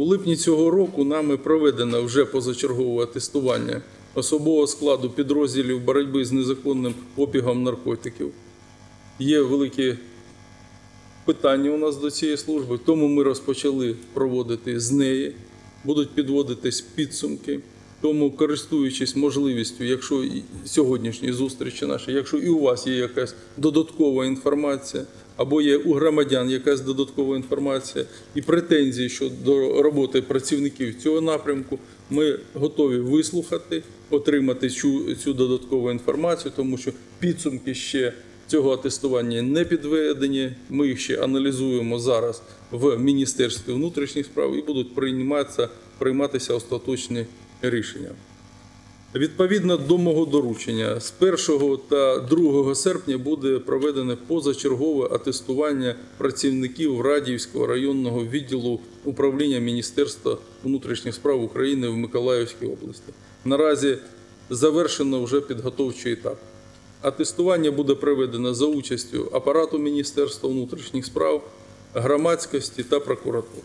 У липні цього року нами проведено вже позачергове тестування особового складу підрозділів боротьби з незаконним опігом наркотиків. Є великі питання у нас до цієї служби, тому ми розпочали проводити з неї, будуть підводитись підсумки. Тому, користуючись можливістю, якщо сьогоднішні зустрічі наші, якщо і у вас є якась додаткова інформація, або є у громадян якась додаткова інформація і претензії щодо роботи працівників цього напрямку, ми готові вислухати, отримати цю, цю додаткову інформацію, тому що підсумки ще цього атестування не підведені. Ми їх ще аналізуємо зараз в Міністерстві внутрішніх справ і будуть прийматися, прийматися остаточні рішення. Відповідно до мого доручення, з 1 та 2 серпня буде проведене позачергове атестування працівників Радіївського районного відділу управління Міністерства внутрішніх справ України в Миколаївській області. Наразі завершено вже підготовчий етап. Атестування буде проведено за участю апарату Міністерства внутрішніх справ, громадськості та прокуратури.